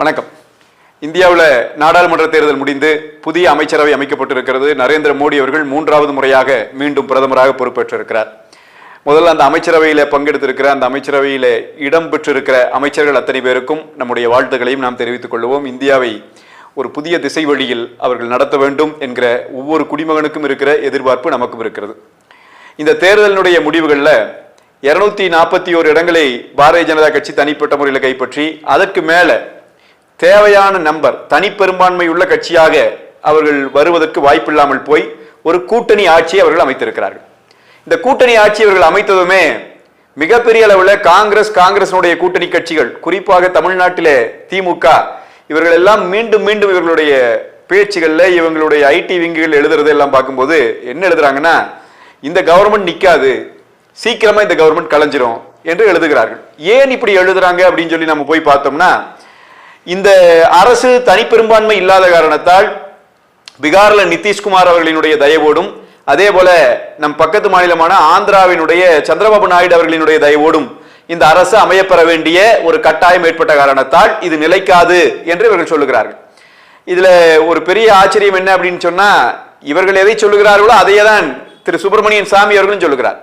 வணக்கம். இந்தியாவில் நாடாளுமன்ற தேர்தல் முடிந்து புதிய அமைச்சரவை அமைக்கப்பட்டிருக்கிறது. நரேந்திர மோடி அவர்கள் மூன்றாவது முறையாக மீண்டும் பிரதமராக பொறுப்பேற்றிருக்கிறார். முதல்ல அந்த அமைச்சரவையில் பங்கெடுத்திருக்கிற அந்த அமைச்சரவையில் இடம் பெற்றிருக்கிற அமைச்சர்கள் அத்தனை பேருக்கும் நம்முடைய வாழ்த்துக்களையும் நாம் தெரிவித்துக் கொள்வோம். இந்தியாவை ஒரு புதிய திசை வழியில் அவர்கள் நடத்த வேண்டும் என்கிற ஒவ்வொரு குடிமகனுக்கும் இருக்கிற எதிர்பார்ப்பு நமக்கும் இருக்கிறது. இந்த தேர்தலினுடைய முடிவுகளில் இருநூத்தி நாற்பத்தி ஓரு இடங்களை பாரதிய ஜனதா கட்சி தனிப்பட்ட முறையில் கைப்பற்றி அதற்கு மேலே தேவையான நம்பர் தனிப்பெரும்பான்மை உள்ள கட்சியாக அவர்கள் வருவதற்கு வாய்ப்பில்லாமல் போய் ஒரு கூட்டணி ஆட்சியை அவர்கள் அமைத்திருக்கிறார்கள். இந்த கூட்டணி ஆட்சி அவர்கள் அமைத்ததுமே மிகப்பெரிய அளவில் காங்கிரஸ் காங்கிரசினுடைய கூட்டணி கட்சிகள் குறிப்பாக தமிழ்நாட்டிலே திமுக இவர்கள் எல்லாம் மீண்டும் மீண்டும் இவர்களுடைய பேச்சுகளில் இவங்களுடைய ஐடி விங்குகள் எழுதுறது எல்லாம் பார்க்கும்போது என்ன எழுதுறாங்கன்னா இந்த கவர்மெண்ட் நிற்காது சீக்கிரமாக இந்த கவர்மெண்ட் கலைஞ்சிரும் என்று எழுதுகிறார்கள். ஏன் இப்படி எழுதுறாங்க அப்படின்னு சொல்லி நம்ம போய் பார்த்தோம்னா இந்த அரசு தனிப்பெரும்பான்மை இல்லாத காரணத்தால் பீகாரில் நிதிஷ்குமார் அவர்களினுடைய தயவோடும் அதே போல நம் பக்கத்து மாநிலமான ஆந்திராவினுடைய சந்திரபாபு நாயுடு அவர்களினுடைய தயவோடும் இந்த அரசு அமையப்பெற வேண்டிய ஒரு கட்டாயம் ஏற்பட்ட காரணத்தால் இது நிலைக்காது என்று இவர்கள் சொல்லுகிறார்கள். இதுல ஒரு பெரிய ஆச்சரியம் என்ன அப்படின்னு சொன்னா இவர்கள் எதை சொல்லுகிறார்களோ அதையே தான் திரு சுப்பிரமணியன் சாமி அவர்களும் சொல்லுகிறார்.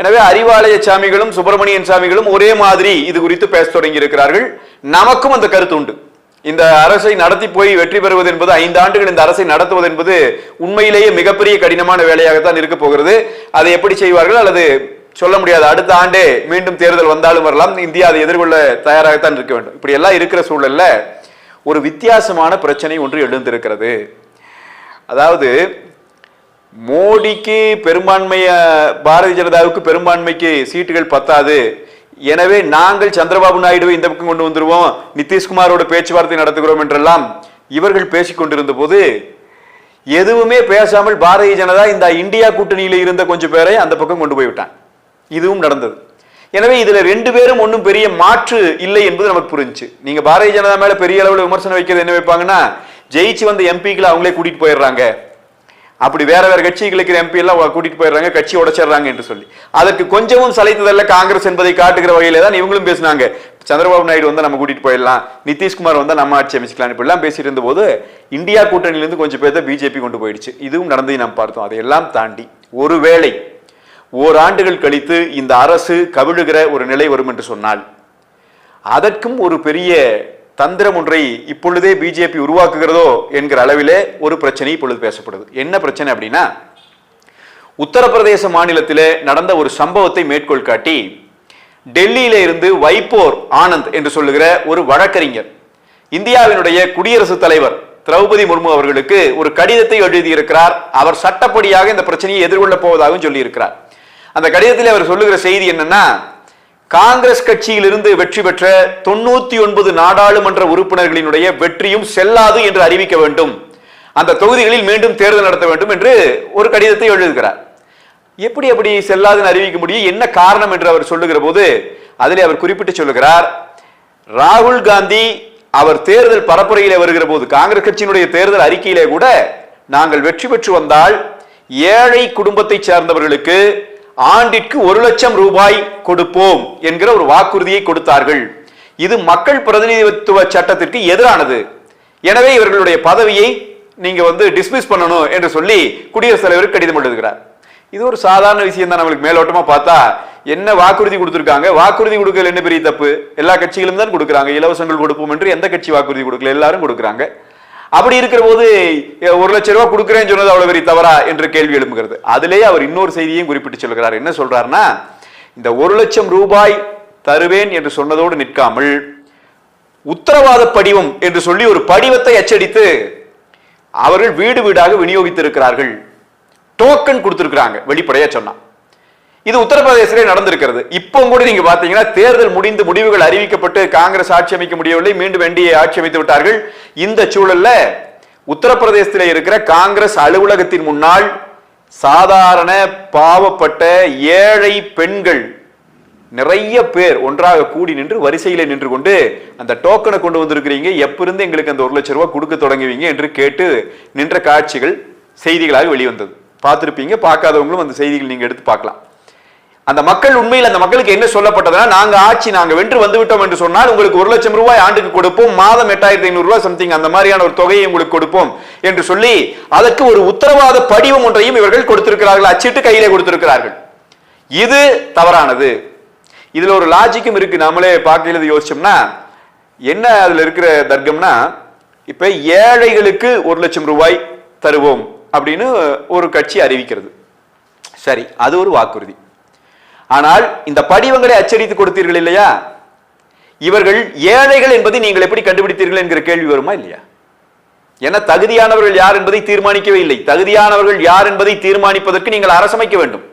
எனவே அறிவாலய சாமிகளும் சுப்பிரமணியன் சாமிகளும் ஒரே மாதிரி இது குறித்து பேச தொடங்கி இருக்கிறார்கள் நமக்கும் அந்த கருத்து உண்டு. இந்த அரசை நடத்தி போய் வெற்றி பெறுவது என்பது ஐந்து ஆண்டுகள் இந்த அரசை நடத்துவது என்பது உண்மையிலேயே மிகப்பெரிய கடினமான வேலையாகத்தான் இருக்க போகிறது. அதை எப்படி செய்வார்கள்? அல்லது சொல்ல முடியாது. அடுத்த ஆண்டே மீண்டும் தேர்தல் வந்தாலும் வரலாம். இந்தியா அதை எதிர்கொள்ள தயாராகத்தான் இருக்க வேண்டும். இப்படி எல்லாம் இருக்கிற சூழல்ல ஒரு வித்தியாசமான பிரச்சனை ஒன்று எழுந்திருக்கிறது. அதாவது மோடிக்கு பெரும்பான்மைய பாரதிய ஜனதாவுக்கு பெரும்பான்மைக்கு சீட்டுகள் பத்தாது. எனவே நாங்கள் சந்திரபாபு நாயுடுவை இந்த பக்கம் கொண்டு வந்துருவோம். நிதிஷ்குமாரோட பேச்சுவார்த்தை நடத்துகிறோம் என்றெல்லாம் இவர்கள் பேசிக் கொண்டிருந்த போது எதுவுமே பேசாமல் பாரதிய ஜனதா இந்த இந்தியா கூட்டணியில் இருந்த கொஞ்சம் பேரை அந்த பக்கம் கொண்டு போய்விட்டான். இதுவும் நடந்தது. எனவே இதுல ரெண்டு பேரும் ஒன்றும் பெரிய மாற்று இல்லை என்பது நமக்கு புரிஞ்சுச்சு. நீங்க பாரதிய ஜனதா மேல பெரிய அளவில் விமர்சனம் வைக்கிறது என்ன வைப்பாங்கன்னா ஜெயிச்சு வந்த எம்பிக்களை அவங்களே கூட்டிட்டு போயிடுறாங்க. அப்படி வேற வேற கட்சிகளுக்கு எம்பி எல்லாம் கூட்டிட்டு போயிடுறாங்க கட்சி உடைச்சிடுறாங்க என்று சொல்லி. அதற்கு கொஞ்சமும் சளைத்ததல்ல காங்கிரஸ் என்பதை காட்டுகிற வகையில தான் இவங்களும் பேசினாங்க. சந்திரபாபு நாயுடு வந்து நம்ம கூட்டிட்டு போயிடலாம் நிதிஷ்குமார் வந்தா நம்ம ஆட்சி அமைச்சிக்கலாம் இப்படி எல்லாம் பேசிட்டு இருந்த போது இந்தியா கூட்டணியிலிருந்து கொஞ்சம் பேர்த்த பிஜேபி கொண்டு போயிடுச்சு. இதுவும் நடந்ததை நாம் பார்த்தோம். அதையெல்லாம் தாண்டி ஒருவேளை ஓராண்டுகள் கழித்து இந்த அரசு கவிழுகிற ஒரு நிலை வரும் என்று சொன்னால் அதற்கும் ஒரு பெரிய தந்திரம் ஒன்றை இப்பொழுதே பிஜேபி உருவாக்குகிறதோ என்கிற அளவிலே ஒரு பிரச்சனை இப்பொழுது பேசப்படுது. என்ன பிரச்சனை அப்படின்னா உத்தரப்பிரதேச மாநிலத்திலே நடந்த ஒரு சம்பவத்தை மேற்கோள் காட்டி டெல்லியில இருந்து வைப்போர் ஆனந்த் என்று சொல்லுகிற ஒரு வழக்கறிஞர் இந்தியாவினுடைய குடியரசுத் தலைவர் திரௌபதி முர்மு அவர்களுக்கு ஒரு கடிதத்தை எழுதியிருக்கிறார். அவர் சட்டப்படியாக இந்த பிரச்சனையை எதிர்கொள்ளப் போவதாகவும் சொல்லியிருக்கிறார். அந்த கடிதத்தில் அவர் சொல்லுகிற செய்தி என்னன்னா காங்கிரஸ் கட்சியிலிருந்து வெற்றி பெற்ற தொண்ணூத்தி ஒன்பது நாடாளுமன்ற உறுப்பினர்களினுடைய வெற்றியும் செல்லாது என்று அறிவிக்க வேண்டும். அந்த தொகுதிகளில் மீண்டும் தேர்தல் நடத்த வேண்டும் என்று ஒரு கடிதத்தை எழுதுகிறார். எப்படி அப்படி செல்லாதுன்னு அறிவிக்க முடியும்? என்ன காரணம் என்று அவர் சொல்லுகிற போது அதிலே அவர் குறிப்பிட்டு சொல்லுகிறார் ராகுல் காந்தி அவர் தேர்தல் பரப்புரையிலே வருகிற போது காங்கிரஸ் கட்சியினுடைய தேர்தல் அறிக்கையிலே கூட நாங்கள் வெற்றி பெற்று வந்தால் ஏழை குடும்பத்தை சேர்ந்தவர்களுக்கு ஆண்டிற்கு ஒரு லட்சம் ரூபாய் கொடுப்போம் என்கிற ஒரு வாக்குறுதியை கொடுத்தார்கள். இது மக்கள் பிரதிநிதித்துவ சட்டத்திற்கு எதிரானது. எனவே இவர்களுடைய பதவியை நீங்க வந்து டிஸ்மிஸ் பண்ணணும் என்று சொல்லி குடியரசுத் தலைவர் கடிதம் எழுதுகிறார். இது ஒரு சாதாரண விஷயம் தான் நம்மளுக்கு மேலோட்டமா பார்த்தா என்ன வாக்குறுதி கொடுத்துருக்காங்க? வாக்குறுதி கொடுக்கல என்ன பெரிய தப்பு? எல்லா கட்சிகளும் தான் கொடுக்குறாங்க. இலவசங்கள் கொடுப்போம் என்று எந்த கட்சி வாக்குறுதி கொடுக்கல? எல்லாரும் கொடுக்குறாங்க. அப்படி இருக்கிற போது ஒரு லட்சம் ரூபாய் கொடுக்குறேன்னு சொன்னது அவ்வளவு பெரிய தவறா என்று கேள்வி எழுப்புகிறது அதிலேயே அவர் இன்னொரு செய்தியையும் குறிப்பிட்டு சொல்கிறார். என்ன சொல்றாருன்னா இந்த ஒரு லட்சம் ரூபாய் தருவேன் என்று சொன்னதோடு நிற்காமல் உத்தரவாத படிவம் என்று சொல்லி ஒரு படிவத்தை அச்சடித்து அவர்கள் வீடு வீடாக விநியோகித்திருக்கிறார்கள். டோக்கன் கொடுத்திருக்கிறாங்க. வெளிப்படையா சொன்னா. இது உத்தரப்பிரதேசிலே நடந்திருக்கிறது. இப்போ கூட நீங்க பாத்தீங்கன்னா தேர்தல் முடிந்து முடிவுகள் அறிவிக்கப்பட்டு காங்கிரஸ் ஆட்சி அமைக்க முடியவில்லை. மீண்டும் என்டிஏ ஆட்சி அமைத்து விட்டார்கள். இந்த சூழல்ல உத்தரப்பிரதேசத்தில் இருக்கிற காங்கிரஸ் அலுவலகத்தின் முன்னால் சாதாரண பாவப்பட்ட ஏழை பெண்கள் நிறைய பேர் ஒன்றாக கூடி நின்று வரிசையில நின்று கொண்டு அந்த டோக்கனை கொண்டு வந்திருக்கிறீங்க. எப்பிருந்து எங்களுக்கு அந்த ஒரு லட்சம் ரூபாய் கொடுக்க தொடங்குவீங்க என்று கேட்டு நின்ற காட்சிகள் செய்திகளாக வெளிவந்தது. பார்த்துருப்பீங்க. பார்க்காதவங்களும் அந்த செய்திகள் நீங்க எடுத்து பார்க்கலாம். அந்த மக்கள் உண்மையில் அந்த மக்களுக்கு என்ன சொல்லப்பட்டதுன்னா நாங்க ஆட்சி நாங்க வென்று வந்து விட்டோம் என்று சொன்னால் உங்களுக்கு ஒரு லட்சம் ரூபாய் ஆண்டுக்கு கொடுப்போம். மாதம் எட்டாயிரத்தி ஐநூறு ரூபாய் சம்திங் அந்த மாதிரியான ஒரு தொகையை உங்களுக்கு கொடுப்போம் என்று சொல்லி அதற்கு ஒரு உத்தரவாத படிவம் ஒன்றையும் இவர்கள் கொடுத்திருக்கிறார்கள். அச்சிட்டு கையிலே கொடுத்திருக்கிறார்கள். இது தவறானது. இதுல ஒரு லாஜிக்கும் இருக்கு. நாமளே பார்க்கறது யோசிச்சோம்னா என்ன அதுல இருக்கிற தர்க்கம்னா இப்ப ஏழைகளுக்கு ஒரு லட்சம் ரூபாய் தருவோம் அப்படின்னு ஒரு கட்சி அறிவிக்கிறது. சரி அது ஒரு வாக்குறுதி. ஆனால் இந்த படிவங்களை அச்சடித்து கொடுத்தீர்கள் இல்லையா? இவர்கள் ஏழைகள் என்பதை நீங்கள் எப்படி கண்டுபிடித்தீர்கள் என்கிற கேள்வி வருமா இல்லையா? என தகுதியானவர்கள் யார் என்பதை தீர்மானிக்கவே இல்லை. தகுதியானவர்கள் யார் என்பதை தீர்மானிப்பதற்கு நீங்கள் அரசமைக்க வேண்டும்.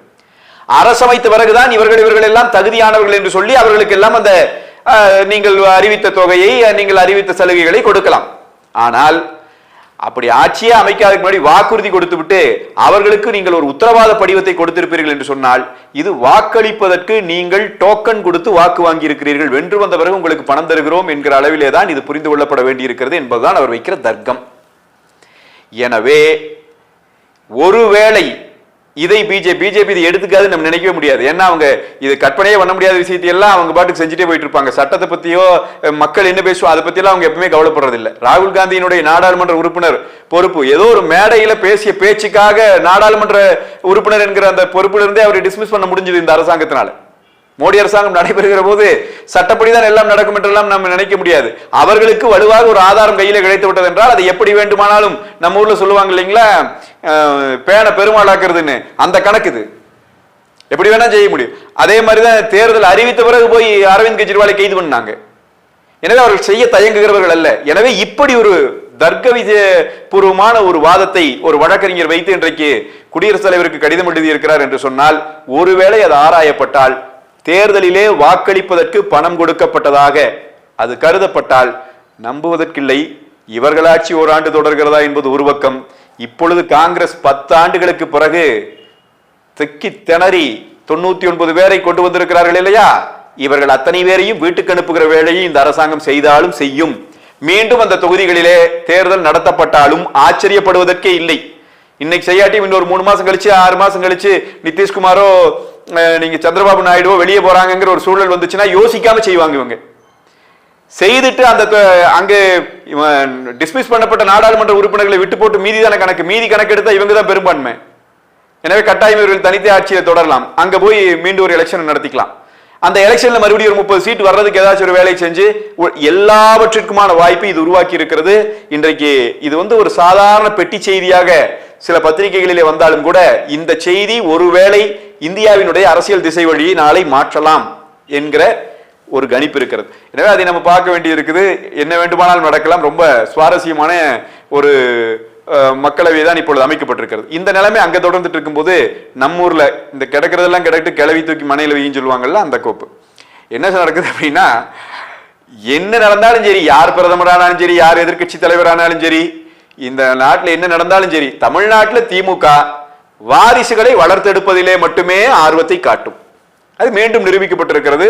அரசமைத்த பிறகுதான் இவர்கள் இவர்கள் எல்லாம் தகுதியானவர்கள் என்று சொல்லி அவர்களுக்கு எல்லாம் அந்த நீங்கள் அறிவித்த தொகையை நீங்கள் அறிவித்த சலுகைகளை கொடுக்கலாம். ஆனால் அப்படி ஆட்சியே அமைக்காததுக்கு முன்னாடி வாக்குறுதி கொடுத்துவிட்டு அவர்களுக்கு நீங்கள் ஒரு உத்தரவாத படிவத்தை கொடுத்திருப்பீர்கள் என்று சொன்னால் இது வாக்களிப்பதற்கு நீங்கள் டோக்கன் கொடுத்து வாக்கு வாங்கி இருக்கிறீர்கள் வென்று வந்த பிறகு உங்களுக்கு பணம் தருகிறோம் என்கிற அளவிலே தான் இது புரிந்து கொள்ளப்பட வேண்டியிருக்கிறது என்பதுதான் அவர் வைக்கிற தர்க்கம். எனவே ஒருவேளை இதை பிஜேபி பிஜேபி இதை எடுத்துக்காது நம்ம நினைக்கவே முடியாது. ஏன்னா அவங்க இது கற்பனையே பண்ண முடியாத விஷயத்தை எல்லாம் அவங்க பாட்டுக்கு செஞ்சுட்டே போயிட்டு இருப்பாங்க சட்டத்தை பத்தியோ மக்கள் என்ன பேசுவோம் அதை பத்தியெல்லாம் அவங்க எப்பவுமே கவலைப்படுறதில்லை ராகுல் காந்தியினுடைய நாடாளுமன்ற உறுப்பினர் பொறுப்பு ஏதோ ஒரு மேடையில பேசிய பேச்சுக்காக நாடாளுமன்ற உறுப்பினர் என்கிற அந்த பொறுப்புல இருந்தே அவரை டிஸ்மிஸ் பண்ண முடிஞ்சது இந்த அரசாங்கத்தினால. மோடி அரசாங்கம் நடைபெறுகிற போது சட்டப்படிதான் எல்லாம் நடக்கும் என்றெல்லாம் நம்ம நினைக்க முடியாது. அவர்களுக்கு வலுவாக ஒரு ஆதாரம் கையில கிடைத்து விட்டது என்றால் அதை எப்படி வேண்டுமானாலும் நம்ம ஊர்ல சொல்லுவாங்க இல்லைங்களா? பேனை பெருமாளாக்குறதுன்னு. அந்த கணக்கு இது. எப்படி வேணா செய்ய முடியும். அதே மாதிரிதான் தேர்தல் அறிவித்த பிறகு போய் அரவிந்த் கெஜ்ரிவாலை கைது பண்ணாங்க. எனவே அவர்கள் செய்ய தயங்குகிறவர்கள் அல்ல. எனவே இப்படி ஒரு தர்க்க விஜய பூர்வமான ஒரு வாதத்தை ஒரு வழக்கறிஞர் வைத்து இன்றைக்கு குடியரசுத் தலைவருக்கு கடிதம் எழுதியிருக்கிறார் என்று சொன்னால் ஒருவேளை அது ஆராயப்பட்டால் தேர்தலிலே வாக்களிப்பதற்கு பணம் கொடுக்கப்பட்டதாக அது கருதப்பட்டால் நம்புவதற்கில்லை. இவர்களாட்சி ஓராண்டு தொடர்கிறதா என்பது ஒரு பக்கம். இப்பொழுது காங்கிரஸ் பத்து ஆண்டுகளுக்கு பிறகு திக்கி திணறி தொண்ணூத்தி ஒன்பது பேரை கொண்டு வந்திருக்கிறார்கள் இல்லையா? இவர்கள் அத்தனை பேரையும் வீட்டுக்கு அனுப்புகிற வேலையை இந்த அரசாங்கம் செய்தாலும் செய்யும். மீண்டும் அந்த தொகுதிகளிலே தேர்தல் நடத்தப்பட்டாலும் ஆச்சரியப்படுவதற்கே இல்லை. இன்னைக்கு செய்யாட்டி இன்னொரு மூணு மாசம் கழிச்சு ஆறு மாசம் கழிச்சு நிதிஷ்குமாரோ நீங்கள் சந்திரபாபு நாயுடுவோ வெளியே போகிறாங்கங்கிற ஒரு சூழல் வந்துச்சுன்னா யோசிக்காமல் செய்வாங்க இவங்க. செய்துட்டு அந்த அங்கே டிஸ்மிஸ் பண்ணப்பட்ட நாடாளுமன்ற உறுப்பினர்களை விட்டு போட்டு மீதிதான கணக்கு. மீதி கணக்கு எடுத்தால் இவங்க தான் பெரும்பான்மை. எனவே கட்டாயம் இவர்கள் தனித்தே ஆட்சியை தொடரலாம். அங்கே போய் மீண்டும் ஒரு எலெக்ஷன் நடத்திக்கலாம். அந்த எலெக்ஷன்ல மறுபடியும் ஒரு முப்பது சீட் வர்றதுக்கு ஏதாச்சும் ஒரு வேலையை செஞ்சு எல்லாவற்றிற்குமான வாய்ப்பு இது உருவாக்கி இருக்கிறது. இன்றைக்கு இது வந்து ஒரு சாதாரண பெட்டி செய்தியாக சில பத்திரிகைகளிலே வந்தாலும் கூட இந்த செய்தி ஒருவேளை இந்தியாவினுடைய அரசியல் திசை வழியை நாளை மாற்றலாம் என்கிற ஒரு கணிப்பு இருக்கிறது. எனவே அதை நம்ம பார்க்க வேண்டி இருக்குது என்ன வேண்டுமானாலும் நடக்கலாம். ரொம்ப சுவாரஸ்யமான ஒரு மக்களவை தான் இப்பொழுது அமைக்கப்பட்டிருக்கிறது. இந்த நிலைமை அங்கே தொடர்ந்துட்டு இருக்கும்போது நம்ம ஊரில் இந்த கிடக்கிறதெல்லாம் கிடக்கிட்டு கிளவி தூக்கி மனையில் வைன்னு சொல்லுவாங்கல்ல அந்த கோப்பு. என்ன நடக்குது அப்படின்னா என்ன நடந்தாலும் சரி யார் பிரதமரானாலும் சரி யார் எதிர்க்கட்சி தலைவரானாலும் சரி இந்த நாட்டில் என்ன நடந்தாலும் சரி தமிழ்நாட்டில் திமுக வாரிசுகளை வளர்த்தெடுப்பதிலே மட்டுமே ஆர்வத்தை காட்டும். அது மீண்டும் நிரூபிக்கப்பட்டிருக்கிறது.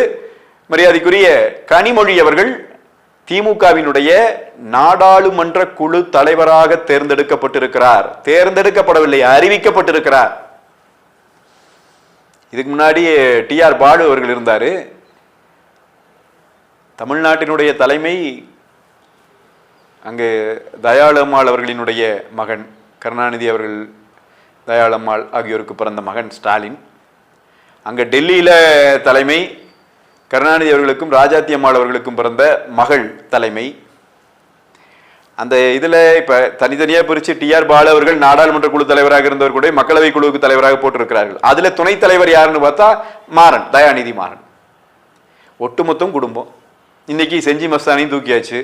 மரியாதைக்குரிய கனிமொழி அவர்கள் திமுகவினுடைய நாடாளுமன்ற குழு தலைவராக தேர்ந்தெடுக்கப்பட்டிருக்கிறார். தேர்ந்தெடுக்கப்படவில்லை அறிவிக்கப்பட்டிருக்கிறார். இதுக்கு முன்னாடி டி ஆர் பாலு அவர்கள் இருந்தார். தமிழ்நாட்டினுடைய தலைமை அங்கு தயாளம்மாள் அவர்களினுடைய மகன் கருணாநிதி அவர்கள் தயாளம்மாள் ஆகியோருக்கு பிறந்த மகன் ஸ்டாலின். அங்கே டெல்லியில் தலைமை கருணாநிதி அவர்களுக்கும் ராஜாத்தி அம்மாள் அவர்களுக்கும் பிறந்த மகள் தலைமை. அந்த இதில் இப்போ தனித்தனியாக பிரித்து டிஆர் பாலு அவர்கள் நாடாளுமன்ற குழு தலைவராக இருந்தவர் கூட மக்களவை குழுவுக்கு தலைவராக போட்டிருக்கிறார்கள். அதில் துணைத் தலைவர் யாருன்னு பார்த்தா மாறன் தயாநிதி மாறன். ஒட்டுமொத்தம் குடும்பம். இன்னைக்கு செஞ்சி மஸ்தானையும் தூக்கியாச்சு.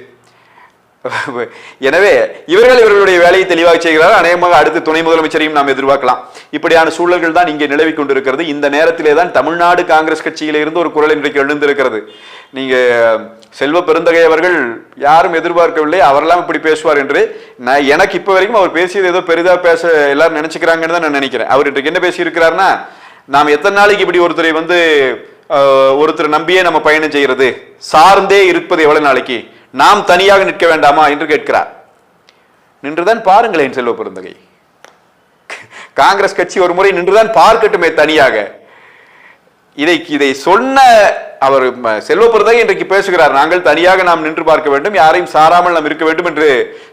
எனவே இவர்கள் இவர்களுடைய வேலையை தெளிவாக செய்கிறார் அநேகமாக அடுத்து துணை முதலமைச்சரையும் நாம் எதிர்பார்க்கலாம். இப்படியான சூழல்கள் தான் இங்கே நிலவிக் கொண்டிருக்கிறது. இந்த நேரத்திலே தான் தமிழ்நாடு காங்கிரஸ் கட்சியிலிருந்து ஒரு குரல் இன்றைக்கு எழுந்திருக்கிறது. நீங்க செல்வ பெருந்தகை அவர்கள் யாரும் எதிர்பார்க்கவில்லை. அவரெல்லாம் இப்படி பேசுவார் என்று நான் எனக்கு இப்போ வரைக்கும் அவர் பேசியது ஏதோ பெரிதாக பேச எல்லாரும் நினைச்சுக்கிறாங்கன்னு தான் நான் நினைக்கிறேன். அவர் இன்றைக்கு என்ன பேசியிருக்கிறார்னா நாம் எத்தனை நாளைக்கு இப்படி ஒருத்தரை வந்து ஒருத்தர் நம்பியே நம்ம பயணம் செய்கிறது சார்ந்தே இருப்பது எவ்வளவு நாளைக்கு? நாம் தனியாக நிற்க வேண்டாமா என்று கேட்கிறார். நின்றுதான் பாருங்களேன் செல்வ பெருந்தகை. காங்கிரஸ் கட்சி ஒரு முறை நின்றுதான் பார்க்கட்டுமே தனியாக. இதை இதை சொன்ன அவர் செல்வ பிறந்தகை இன்றைக்கு பேசுகிறார். நாங்கள் தனியாக நாம் நின்று பார்க்க வேண்டும். யாரையும் சாராமல் நாம் இருக்க வேண்டும் என்று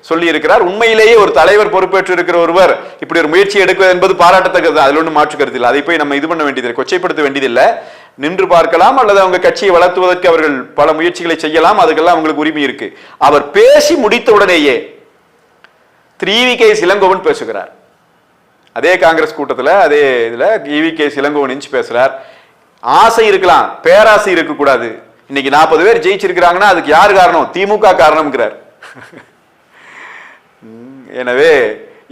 சொல்லி இருக்கிறார் உண்மையிலேயே ஒரு தலைவர் பொறுப்பேற்று இருக்கிற ஒருவர் இப்படி ஒரு முயற்சி எடுக்க என்பது பாராட்டத்தக்கது. அதில் ஒன்றும் மாற்று கருத்து அதை போய் நம்ம இது பண்ண வேண்டியதில்லை. கொச்சைப்படுத்த வேண்டியதில்லை. நின்று பார்க்கலாம் அல்லது அவங்க கட்சியை வளர்த்துவதற்கு அவர்கள் பல முயற்சிகளை செய்யலாம். அதுக்கெல்லாம் அவங்களுக்கு உரிமை இருக்கு. அவர் பேசி முடித்த உடனேயே த்ரீ கே இளங்கோவன் பேசுகிறார். அதே காங்கிரஸ் கூட்டத்தில் அதே இதில் இவி கே இளங்கோவன் இன்ச் பேசுகிறார் ஆசை இருக்கலாம். பேராசை இருக்கக்கூடாது. இன்னைக்கு நாற்பது பேர் ஜெயிச்சிருக்கிறாங்கன்னா அதுக்கு யார் காரணம்? திமுக காரணம்ங்கிறார். எனவே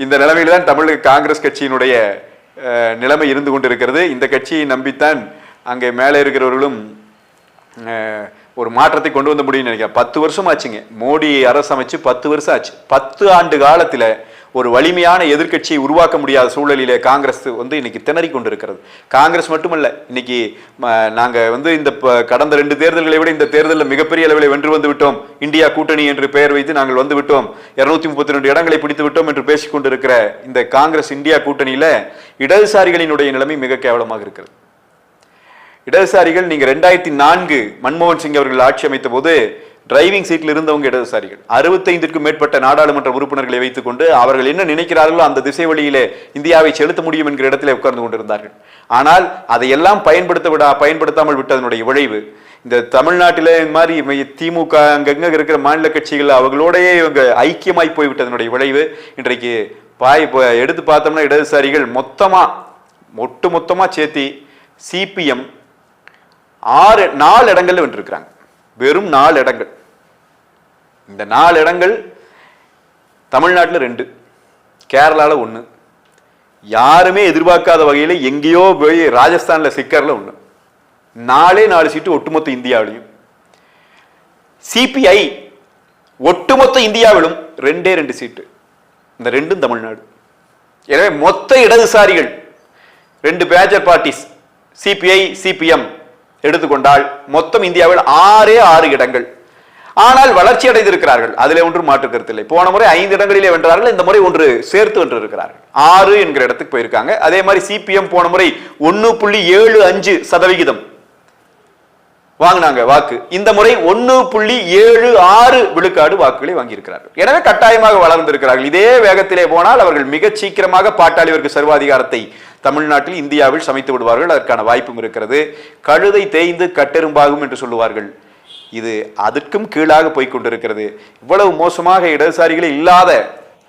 இந்த நிலைமையில தான் தமிழக காங்கிரஸ் கட்சியினுடைய நிலைமை இருந்து கொண்டிருக்கிறது. இந்த கட்சியை நம்பித்தான் அங்கே மேலே இருக்கிறவர்களும் ஒரு மாற்றத்தை கொண்டு வந்த முடியும்னு நினைக்கிறேன். பத்து வருஷம் ஆச்சுங்க மோடி அரசு அமைச்சு பத்து வருஷம் ஆச்சு. பத்து ஆண்டு காலத்தில் ஒரு வலிமையான எதிர்க்கட்சியை உருவாக்க முடியாத சூழலிலே காங்கிரஸ் வந்து இன்னைக்கு திணறி கொண்டிருக்கிறது. காங்கிரஸ் மட்டுமல்ல இன்னைக்கு ம, வந்து இந்த ப- கடந்த ரெண்டு தேர்தல்களை விட இந்த தேர்தலில் மிகப்பெரிய அளவில் வென்று வந்து விட்டோம். இந்தியா கூட்டணி என்று பெயர் வைத்து நாங்கள் வந்து விட்டோம். இருநூத்தி முப்பத்தி ரெண்டு இடங்களை பிடித்து விட்டோம் என்று பேசிக்கொண்டிருக்கிற இந்த காங்கிரஸ் இந்தியா கூட்டணியில் இடதுசாரிகளினுடைய நிலைமை மிக கேவலமாக இருக்கிறது. இடதுசாரிகள் நீங்கள் ரெண்டாயிரத்தி நான்கு மன்மோகன் சிங் அவர்கள் ஆட்சி அமைத்த போது டிரைவிங் சீட்டில் இருந்தவங்க இடதுசாரிகள். அறுபத்தைந்திற்கும் மேற்பட்ட நாடாளுமன்ற உறுப்பினர்களை வைத்துக்கொண்டு அவர்கள் என்ன நினைக்கிறார்களோ அந்த திசை வழியிலே இந்தியாவை செலுத்த முடியும் என்கிற இடத்திலே உட்கார்ந்து கொண்டிருந்தார்கள். ஆனால் அதையெல்லாம் பயன்படுத்த விடா பயன்படுத்தாமல் விட்டதனுடைய விளைவு இந்த தமிழ்நாட்டில் இந்த மாதிரி திமுக அங்கங்க இருக்கிற மாநில கட்சிகள் அவர்களோடையே இவங்க ஐக்கியமாய் போய்விட்டதனுடைய விளைவு இன்றைக்கு பாய் இப்போ எடுத்து பார்த்தோம்னா இடதுசாரிகள் மொத்தமாக ஒட்டு மொத்தமாக சேர்த்தி சிபிஎம் ஆறு நாலு இடங்கள்ல வென்றிருக்கிறாங்க. வெறும் நாலு இடங்கள். இந்த நாலு இடங்கள் தமிழ்நாட்டில் ரெண்டு கேரளாவில் ஒன்று யாருமே எதிர்பார்க்காத வகையில் எங்கேயோ போய் ராஜஸ்தானில் சிக்கரில் ஒன்று நாலே நாலு சீட்டு ஒட்டுமொத்த இந்தியாவிலையும். சிபிஐ ஒட்டுமொத்த இந்தியாவிலும் ரெண்டே ரெண்டு சீட்டு. இந்த ரெண்டும் தமிழ்நாடு. எனவே மொத்த இடதுசாரிகள் ரெண்டு மேஜர் பார்ட்டிஸ் சிபிஐ சிபிஎம் எடுத்துக்கொண்டால் மொத்தம் இந்தியாவில் ஆறே ஆறு இடங்கள். ஆனால் வளர்ச்சி அடைந்திருக்கிறார்கள். அதிலே ஒன்றும் மாற்று கருத்தில்லை போன முறை ஐந்து இடங்களிலே வென்றார்கள். இந்த முறை ஒன்று சேர்த்து வென்று இருக்கிறார்கள் ஆறு என்கிற இடத்துக்கு போயிருக்காங்க. அதே மாதிரி சிபிஎம் போன முறை ஒன்னு புள்ளி ஏழு அஞ்சு சதவிகிதம் வாங்கினாங்க வாக்கு. இந்த முறை ஒன்னு புள்ளி ஏழு ஆறு விழுக்காடு வாக்குகளை வாங்கியிருக்கிறார்கள். எனவே கட்டாயமாக வளர்ந்திருக்கிறார்கள். இதே வேகத்திலே போனால் அவர்கள் மிக சீக்கிரமாக பாட்டாளி வர்க்க சர்வாதிகாரத்தை தமிழ்நாட்டில் இந்தியாவில் சமைத்து விடுவார்கள். அதற்கான வாய்ப்பும் இருக்கிறது. கழுதை தேய்ந்து கட்டெரும்பாகும் என்று சொல்லுவார்கள். இது அதற்கும் கீழாக போய்கொண்டிருக்கிறது இவ்வளவு மோசமாக இடதுசாரிகளே இல்லாத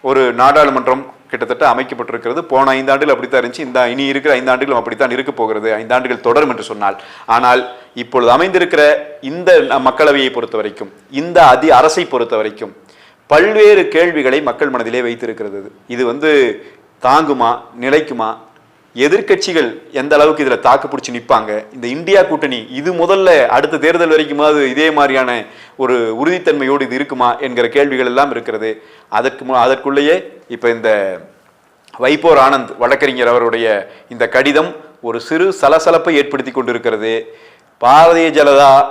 ஒரு நாடாளுமன்றம் கிட்டத்தட்ட அமைக்கப்பட்டிருக்கிறது. போன ஐந்தாண்டுகள் அப்படித்தான் இருந்துச்சு. இந்த இனி இருக்கிற ஐந்தாண்டுகளும் அப்படித்தான் இருக்க போகிறது. ஐந்தாண்டுகள் தொடரும் என்று சொன்னால். ஆனால் இப்பொழுது அமைந்திருக்கிற இந்த மக்களவையை பொறுத்த வரைக்கும் இந்த அதி அரசை பொறுத்த வரைக்கும் பல்வேறு கேள்விகளை மக்கள் மனதிலே வைத்திருக்கிறது. இது வந்து தாங்குமா நிலைக்குமா எதிர்க்கட்சிகள் எந்த அளவுக்கு இதில் தாக்கு பிடிச்சி நிற்பாங்க இந்த இந்தியா கூட்டணி இது முதல்ல அடுத்த தேர்தல் வரைக்குமாவது இதே மாதிரியான ஒரு உறுதித்தன்மையோடு இது இருக்குமா என்கிற கேள்விகள் எல்லாம் இருக்கிறது. அதற்கு மு- அதற்குள்ளேயே இப்போ இந்த வைப்போர் ஆனந்த் வழக்கறிஞர் அவருடைய இந்த கடிதம் ஒரு சிறு சலசலப்பை ஏற்படுத்தி கொண்டிருக்கிறது. பாரதிய ஜனதா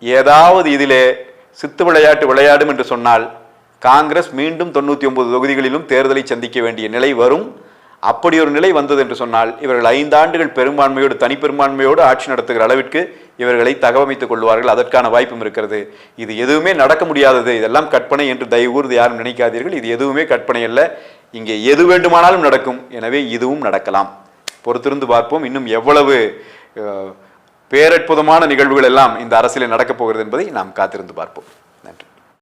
ஏதாவது இதிலே சித்து விளையாட்டு விளையாடும் என்று சொன்னால் காங்கிரஸ் மீண்டும் தொண்ணூற்றி ஒன்பது தொகுதிகளிலும் தேர்தலை சந்திக்க வேண்டிய நிலை வரும். அப்படி ஒரு நிலை வந்தது என்று சொன்னால் இவர்கள் ஐந்தாண்டுகள் பெரும்பான்மையோடு தனிப்பெரும்பான்மையோடு ஆட்சி நடத்துகிற அளவிற்கு இவர்களை தகவமைத்துக் கொள்வார்கள். அதற்கான வாய்ப்பும் இருக்கிறது. இது எதுவுமே நடக்க முடியாதது. இதெல்லாம் கற்பனை என்று தயவுகூர்ந்து யாரும் நினைக்காதீர்கள். இது எதுவுமே கற்பனை அல்ல. இங்கே எது வேண்டுமானாலும் நடக்கும். எனவே இதுவும் நடக்கலாம். பொறுத்திருந்து பார்ப்போம். இன்னும் எவ்வளவு பேரற்புதமான நிகழ்வுகள் எல்லாம் இந்த அரசியலில் நடக்கப் போகிறது என்பதை நாம் காத்திருந்து பார்ப்போம்.